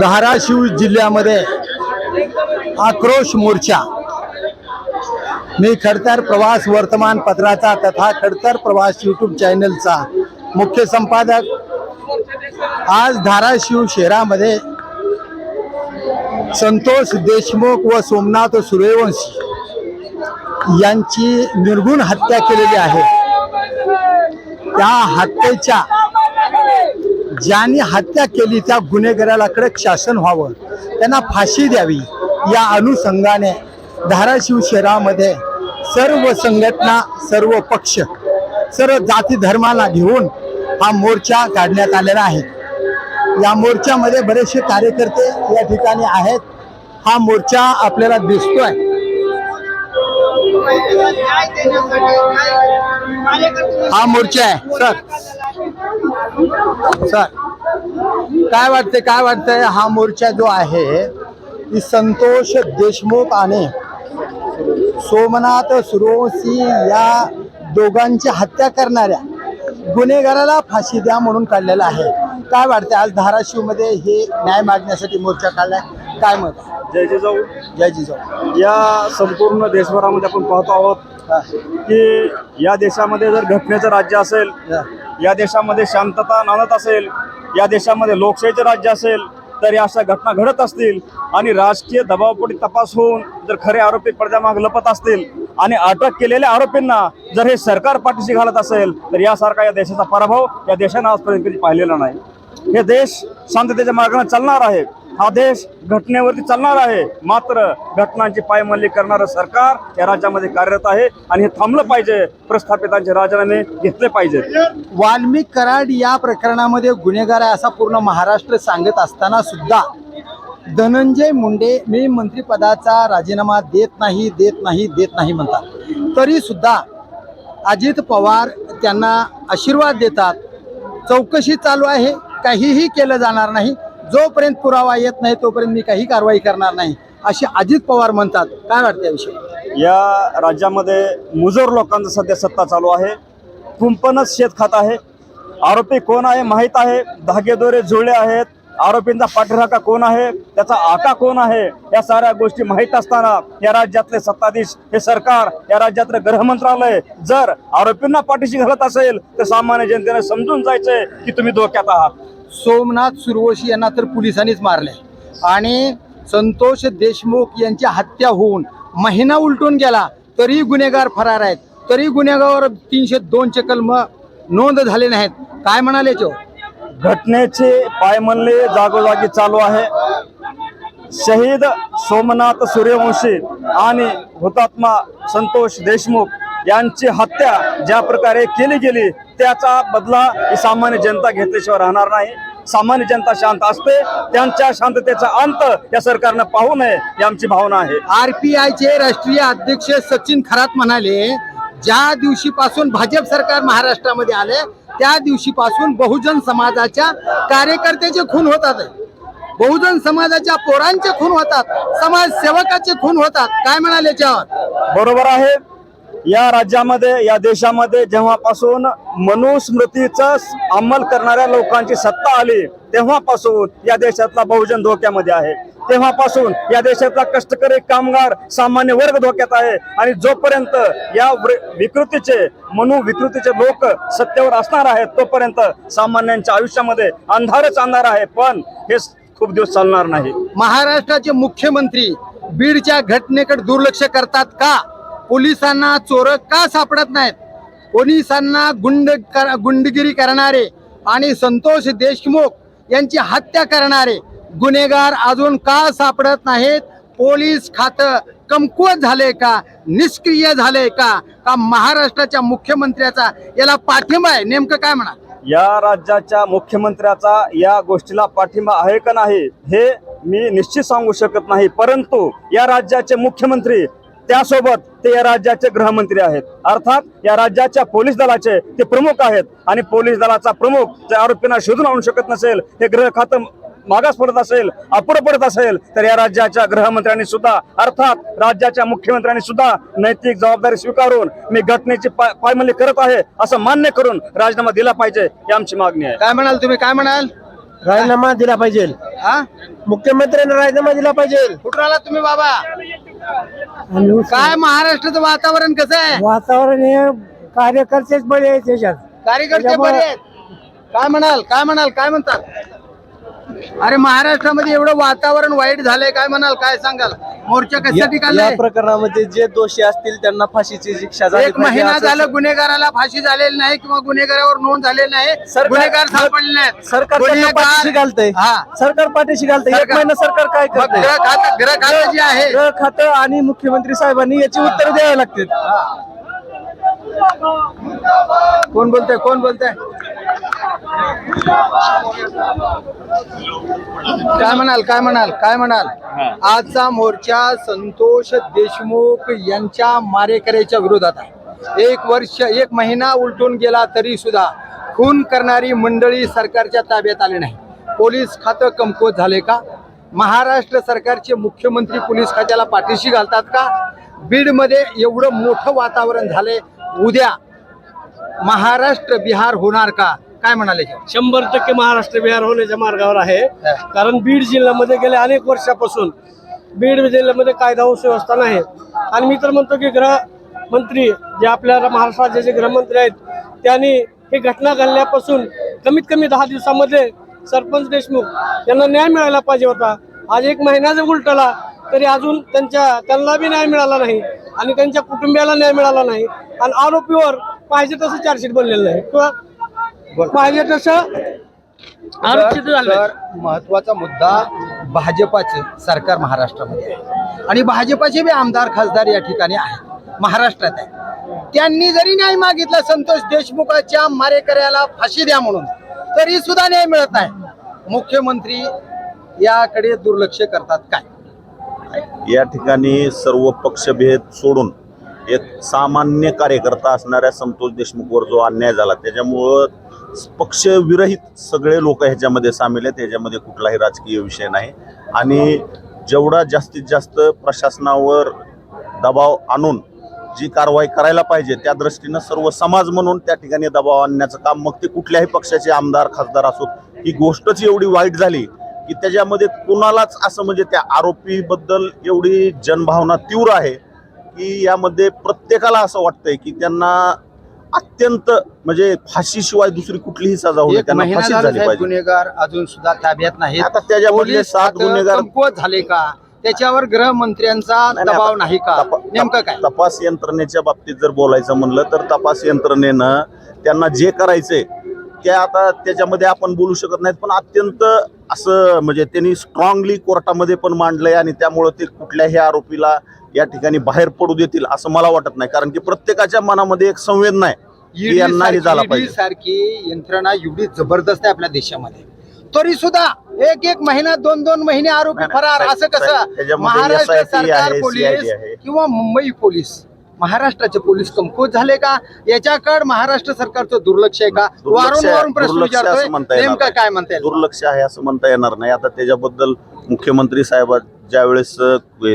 धाराशिव जिल्ह्यामध्ये आक्रोश मोर्चा. मी खडतर प्रवास वर्तमानपत्राचा तथा खडतर प्रवास यूट्यूब चॅनलचा मुख्य संपादक. आज धाराशिव शहरामध्ये संतोष देशमुख व सोमनाथ सूर्यवंशी यांची निर्गुण हत्या केलेली आहे. त्या हत्येच्या ज्यांनी हत्या केली त्या गुन्हेगारालाकडे शासन व्हावं. त्यांना फाशी द्यावी. या अनुषंगाने धाराशिव शहरामध्ये सर्व संघटना सर्व पक्ष सर्व जाती धर्माला घेऊन हा मोर्चा काढण्यात आलेला आहे. या मोर्चामध्ये बरेचसे कार्यकर्ते या ठिकाणी आहेत. हा मोर्चा आपल्याला दिसतोय. हा मोर्चा आहे. सर सर काय वाटते काय वाटतंय? हा मोर्चा जो आहे ती संतोष देशमुख आणि सोमनाथ सुरोसी या दोघांची हत्या करणाऱ्या गुन्हेगाराला फाशी द्या म्हणून काढलेला आहे. काय वाटते आज धाराशिवमध्ये हे न्याय मागण्यासाठी मोर्चा काढलाय. काय मत? आहे? जय जिजाऊ. जय जिजाऊ. या संपूर्ण देशभरामध्ये आपण पाहतो आहोत की या देशामध्ये जर घटनेचं राज्य असेल. या देशामध्ये शांतता नांदत असेल या देशामध्ये लोकशाहीचे राज्य असेल तर या अशा घटना घडत असतील आणि राजकीय दबावपोटी तपास होऊन जर खरे आरोपी पडद्यामागे लपत असतील आणि अटक केलेल्या आरोपींना जर हे सरकार पाठीशी घालत असेल तर यासारखा या देशाचा पराभव या देशानं आजपर्यंत कधी पाहिलेला नाही. हे देश शांततेच्या मार्गाने चालणार आहे. हा देश घटनेवरती चालणार आहे. मात्र घटनांची पायमल्ली करणारं सरकार या राज्यामध्ये कार्यरत आहे आणि हे थांबलं पाहिजे. प्रस्थापितांचे राजीनामे घेतले पाहिजेत वाल्मिक कराड या प्रकरणामध्ये गुन्हेगार आहे असा पूर्ण महाराष्ट्र सांगत असताना सुद्धा धनंजय मुंडे मी मंत्रिपदाचा राजीनामा देत नाही देत नाही देत नाही म्हणतात. तरी सुद्धा अजित पवार त्यांना आशीर्वाद देतात. चौकशी चालू आहे. काहीही केलं जाणार नाही. जोपर्यंत पुरावा येत नाही तोपर्यंत मी काही कारवाई करणार नाही असे अजित पवार म्हणतात. काय वाटतं याविषयी? या राज्यामध्ये मुजोर लोकांचं सध्या सत्ता चालू आहे. कुंपणच शेत खात आहे. आरोपी कोण आहे माहीत आहे. धागेदोरे जुळले आहेत. आरोपींचा पाठराखा कोण आहे? त्याचा आका कोण आहे? या साऱ्या गोष्टी माहीत असताना या राज्यातले सत्ताधीश हे सरकार या राज्यातलं गृह मंत्रालय जर आरोपींना पाठीशी घालत असेल तर सामान्य जनतेने समजून जायचंय की तुम्ही धोक्यात आहात. सोमनाथ सुरवशी यांना तर पोलिसांनीच मारले आणि संतोष देशमुख यांची हत्या होऊन महिना उलटून गेला तरी गुन्हेगार फरार आहेत. तरी गुन्हेगार तीनशे दोनचे कलम नोंद झाले नाहीत. काय म्हणाले चो घटनेचे पायमल्ले जागोजागी चालू आहे. शहीद सोमनाथ सूर्यवंशी आणि हुतात्मा संतोष देशमुख यांची हत्या ज्या प्रकारे केली गेली त्याचा बदला ही सामान्य जनता घेतल्याशिवाय राहणार नाही. सामान्य जनता शांत असते. त्यांच्या शांततेचा अंत या सरकारनं पाहू नये ही आमची भावना आहे. आर पी आयचे राष्ट्रीय अध्यक्ष सचिन खरात म्हणाले ज्या दिवशीपासून भाजप सरकार महाराष्ट्रामध्ये आले त्या दिवशीपासून बहुजन समाजाच्या कार्यकर्त्याचे खून होतात. बहुजन समाजाच्या पोरांचे खून होतात. समाजसेवकाचे खून होतात. काय म्हणाले याच्यावर? बरोबर आहे. या राज्यामध्ये या देशामध्ये जेव्हापासून मनुस्मृतीचा अंमल करणाऱ्या लोकांची सत्ता आली तेव्हापासून या देशातला बहुजन धोक्यामध्ये आहे. तेव्हापासून या देशातला कष्टकरी कामगार सामान्य वर्ग धोक्यात आहे आणि जोपर्यंत या विकृतीचे मनु विकृतीचे लोक सत्तेवर असणार आहेत तोपर्यंत सामान्यांच्या आयुष्यामध्ये अंधारच अंधार आहे. पण हे खूप दिवस चालणार नाही. महाराष्ट्राचे मुख्यमंत्री बीडच्या घटनेकडे दुर्लक्ष करतात का? पोलिसांना चोर का सापडत नाहीत? पोलिसांना गुंड कर- गुंडगिरी करणारे आणि संतोष देशमुख यांची हत्या करणारे गुन्हेगार अजून का सापडत नाहीत? पोलीस खातं कमकुवत झाले का? निष्क्रिय झाले का? का महाराष्ट्राच्या मुख्यमंत्र्याचा याला पाठिंबा आहे? नेमकं काय म्हणा या राज्याच्या मुख्यमंत्र्याचा या गोष्टीला पाठिंबा आहे का नाही हे मी निश्चित सांगू शकत नाही. परंतु या राज्याचे मुख्यमंत्री त्यासोबत ते या राज्याचे गृहमंत्री आहेत. अर्थात या राज्याच्या पोलीस दलाचे ते प्रमुख आहेत. आणि पोलीस दलाचा प्रमुख जर आरोपींना शोधून आणू शकत नसेल हे गृह खातं मागास पडत असेल अपुरं पडत असेल तर या राज्याच्या गृहमंत्र्यांनी सुद्धा अर्थात राज्याच्या मुख्यमंत्र्यांनी सुद्धा नैतिक जबाबदारी स्वीकारून मी घटनेची पाय- पायमल्ली करत आहे असं मान्य करून राजीनामा दिला पाहिजे ही आमची मागणी आहे. काय म्हणाल तुम्ही? काय म्हणाल? राजीनामा दिला पाहिजे. हा? मुख्यमंत्र्यांनी राजीनामा दिला पाहिजे. कुठं आला तुम्ही बाबा? काय महाराष्ट्राचं वातावरण कसं आहे? वातावरण हे कार्यकर्तेच बळे आहेत त्याच्यात कार्यकर्ते बरे आहेत. काय म्हणाल? काय म्हणाल? काय म्हणतात? अरे महाराष्ट्रामध्ये एवढं वातावरण वाईट झालंय काय म्हणाल काय सांगाल? मोर्चा कशासाठी या काढलाय प्रकरणामध्ये जे दोषी असतील त्यांना फाशीची शिक्षा झाली एक पाहिजे महिना असं- झालं गुन्हेगाराला फाशी झालेली नाही किंवा गुन्हेगारावर नोंद झालेली नाही. सरकार- गुन्हेगार सापडले नाहीत. सरकार त्यांना पाठीशी घालतंय. हा. सरकार पाठीशी घालतंय. एक सरकार- महिना सरकार काय मग करतंय? ग्रह खातं ग्रह खातं जे आहे गृह खातं आणि मुख्यमंत्री साहेबांनी याची उत्तर द्यावी लागतील. कोण बोलतंय? कोण बोलतंय? काय म्हणाल काय म्हणाल काय म्हणाल? आजचा मोर्चा संतोष देशमुख यांच्या मारेकऱ्याच्या विरोधात आहे. एक वर्ष एक महिना उलटून गेला तरी सुद्धा खून करणारी मंडळी सरकारच्या ताब्यात आले नाही. पोलीस खातं कमकुवत झाले का? महाराष्ट्र सरकारचे मुख्यमंत्री पोलीस खात्याला पाठीशी घालतात का? बीडमध्ये एवढं मोठं वातावरण झालंय. उद्या महाराष्ट्र बिहार होणार का? काय म्हणाले शंभर टक्के महाराष्ट्र बिहार होण्याच्या मार्गावर आहे. कारण बीड जिल्ह्यामध्ये गेल्या अनेक वर्षापासून बीड जिल्ह्यामध्ये कायदा सुव्यवस्था नाही. आणि मी तर म्हणतो की गृहमंत्री जे आपल्या महाराष्ट्र राज्याचे गृहमंत्री आहेत त्यांनी ही घटना घडल्यापासून कमीत कमी दहा दिवसामध्ये सरपंच देशमुख यांना न्याय मिळायला पाहिजे होता. आज एक महिना जर उलटला तरी अजून त्यांच्या त्यांना बी न्याय मिळाला नाही आणि त्यांच्या कुटुंबियाला न्याय मिळाला नाही. आणि आरोपीवर पाहिजे तसं चार्जशीट बनलेलं नाही. किंवा पाहिजे तसं आरक्षित झालं तर महत्त्वाचा मुद्दा भाजपाचं सरकार महाराष्ट्रामध्ये आहे. आणि भाजपाचे बी आमदार खासदार या ठिकाणी आहेत. महाराष्ट्रात आहे. त्यांनी जरी न्याय मागितला संतोष देशमुखाच्या मारेकऱ्याला फाशी द्या म्हणून तरी सुद्धा न्याय मिळत नाही. मुख्यमंत्री याकडे दुर्लक्ष करतात काय? या ठिकाणी सर्व पक्षभेद सोडून एक सामान्य कार्यकर्ता असणाऱ्या संतोष देशमुखवर जो अन्याय झाला त्याच्यामुळं पक्षविरहित सगळे लोक ह्याच्यामध्ये सामील आहेत ह्याच्यामध्ये कुठलाही राजकीय विषय नाही. आणि जेवढा जास्तीत जास्त प्रशासनावर दबाव आणून जी कारवाई करायला पाहिजे त्या दृष्टीनं सर्व समाज म्हणून त्या ठिकाणी दबाव आणण्याचं काम मग ते कुठल्याही पक्षाचे आमदार खासदार असोत ही गोष्टच एवढी वाईट झाली की त्याच्यामध्ये कुणालाच असं म्हणजे त्या आरोपीबद्दल एवढी जनभावना तीव्र आहे की यामध्ये प्रत्येकाला असं वाटतंय की त्यांना अत्यंत म्हणजे फाशीशिवाय दुसरी कुठलीही सजा होऊ नये. एक त्यांना महिना फाशीच झाला झाली साहेब पाहिजे. गुन्हेगार अजून सुद्धा ताब्यात नाहीत. आता त्याच्यामधले पोलीस सात खातं गुन्हेगार कमकुवत झाले का? त्याच्यावर गृहमंत्र्यांचा नाही, नाही, दबाव आता नाही का? तपा- नेमकं काय? तपास यंत्रणेच्या बाबतीत जर बोलायचं म्हणलं तर तपास यंत्रणेनं त्यांना जे करायचंय ते आता त्याच्यामध्ये आपण बोलू शकत नाहीत पण अत्यंत असं म्हणजे त्यांनी स्ट्रॉंगली कोर्टामध्ये पण मांडलंय आणि त्यामुळं ते कुठल्याही आरोपीला या ठिकाणी बाहेर पडू देतील असं मला वाटत नाही. कारण की प्रत्येकाच्या मनामध्ये एक संवेदना आहे यांना हे झाला पाहिजे. सारखी यंत्रणा एवढी जबरदस्त आहे आपल्या देशामध्ये. तरी सुद्धा एक एक महिना दोन दोन महिने आरोपी फरार असं कसं? महाराष्ट्र सरकार पोलीस. किंवा मुंबई पोलीस? महाराष्ट्राचे पोलीस कमकुवत झाले का? याच्याकडे महाराष्ट्र सरकारचं दुर्लक्ष आहे का? वारंवार प्रश्न विचारतोय. नेमकं. काय म्हणता येईल? दुर्लक्ष आहे असं म्हणता येणार नाही. आता त्याच्याबद्दल मुख्यमंत्री साहेब ज्यावेळेस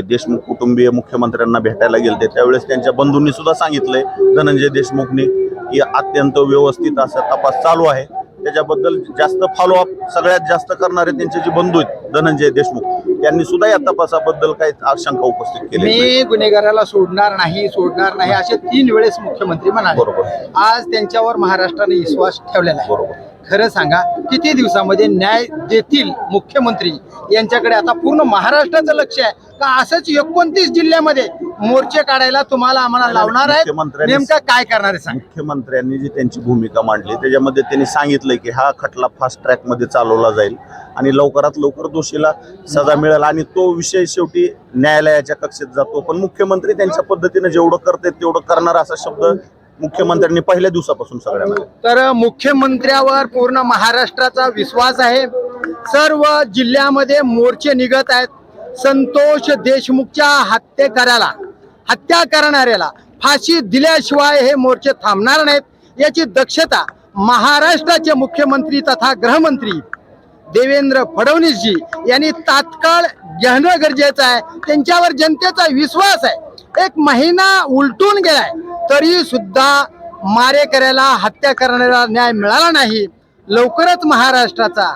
देशमुख कुटुंबीय मुख्यमंत्र्यांना भेटायला गेले त्यावेळेस त्यांच्या बंधूंनी सुद्धा सांगितलंय धनंजय देशमुखनी की अत्यंत व्यवस्थित असा तपास चालू आहे. त्याच्याबद्दल जास्त फॉलोअप सगळ्यात जास्त करणारे त्यांचे जे बंधू आहेत धनंजय देशमुख त्यांनी सुद्धा या तपासाबद्दल काही आशंका उपस्थित केली मी गुन्हेगाराला सोडणार नाही सोडणार नाही असे तीन वेळेस मुख्यमंत्री म्हणाले. बरोबर. आज त्यांच्यावर महाराष्ट्राने विश्वास ठेवलेला आहे. बरोबर. खरं सांगा किती दिवसामध्ये न्याय देतील मुख्यमंत्री. यांच्याकडे आता पूर्ण महाराष्ट्राचं लक्ष आहे. का असंच एकोणतीस जिल्ह्यामध्ये मोर्चे काढायला तुम्हाला आम्हाला लावणार मुख्यमंत्र्यांनी- नेमकं काय करणार आहे सांग. मुख्यमंत्र्यांनी जी त्यांची भूमिका मांडली त्याच्यामध्ये त्यांनी सांगितलंय की हा खटला फास्ट ट्रॅकमध्ये चालवला जाईल आणि लवकरात लवकर दोषीला सजा मिळेल आणि तो विषय शेवटी न्यायालयाच्या कक्षेत जातो. पण मुख्यमंत्री त्यांच्या पद्धतीने जेवढं करतात तेवढं करणार असा शब्द मुख्यमंत्र्यांनी पहिल्या दिवसापासून सगळ्यांना. तर मुख्यमंत्र्यावर पूर्ण महाराष्ट्राचा विश्वास आहे. सर्व जिल्ह्यामध्ये मोर्चे निघत आहेत. संतोष देशमुखच्या हत्येकऱ्याला हत्या करणाऱ्याला फाशी दिल्याशिवाय हे मोर्चे थांबणार नाहीत. याची दक्षता महाराष्ट्राचे मुख्यमंत्री तथा गृहमंत्री देवेंद्र फडणवीसजी यांनी तात्काळ घेणं गरजेचं आहे. त्यांच्यावर जनतेचा विश्वास आहे. एक महिना उलटून गेलाय. तरी सुद्धा मारेकऱ्याला हत्या करणाऱ्याला न्याय मिळाला नाही. लवकरच महाराष्ट्राचा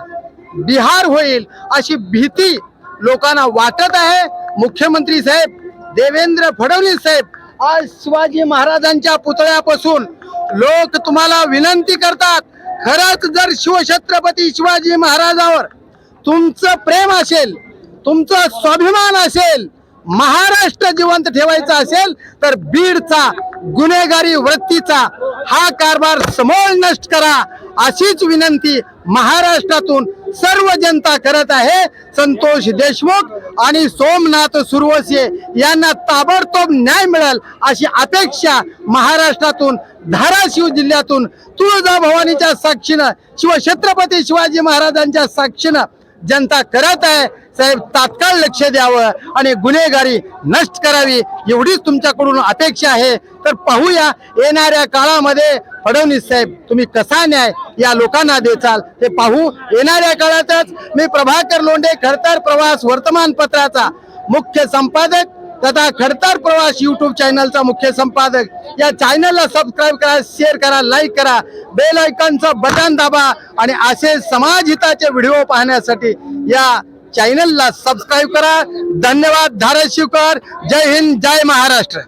बिहार होईल अशी भीती लोकांना वाटत आहे. मुख्यमंत्री साहेब देवेंद्र फडणवीस साहेब आज शिवाजी महाराजांच्या पुतळ्यापासून लोक तुम्हाला विनंती करतात खरंच जर शिवछत्रपती शिवाजी महाराजावर तुमचं प्रेम असेल तुमचं स्वाभिमान असेल महाराष्ट्र जिवंत ठेवायचा असेल तर बीडचा गुन्हेगारी वृत्तीचा हा कारभार समोर नष्ट करा अशीच विनंती महाराष्ट्रातून सर्व जनता करत आहे. संतोष देशमुख आणि सोमनाथ सुरवसे यांना ताबडतोब न्याय मिळेल अशी अपेक्षा महाराष्ट्रातून धाराशिव जिल्ह्यातून तुळजाभवानीच्या साक्षीनं शिवछत्रपती शिवाजी महाराजांच्या साक्षीनं जनता करत आहे. साहेब तात्काळ लक्ष द्यावं आणि गुन्हेगारी नष्ट करावी एवढीच तुमच्याकडून अपेक्षा आहे. तर पाहूया येणाऱ्या काळामध्ये फडणवीस साहेब तुम्ही कसा न्याय या लोकांना देचाल ते पाहू. येणाऱ्या काळातच मी प्रभाकर लोंढे खडतर प्रवास वर्तमानपत्राचा मुख्य संपादक तथा खडतर प्रवास युट्यूब चॅनलचा मुख्य संपादक. या चॅनलला सबस्क्राईब करा शेअर करा लाईक करा. बेल आयकॉनचं बटन दाबा आणि असे समाज हिताचे व्हिडिओ पाहण्यासाठी या चॅनलला सबस्क्राईब करा. धन्यवाद धाराशिवकर. जय हिंद जय महाराष्ट्र.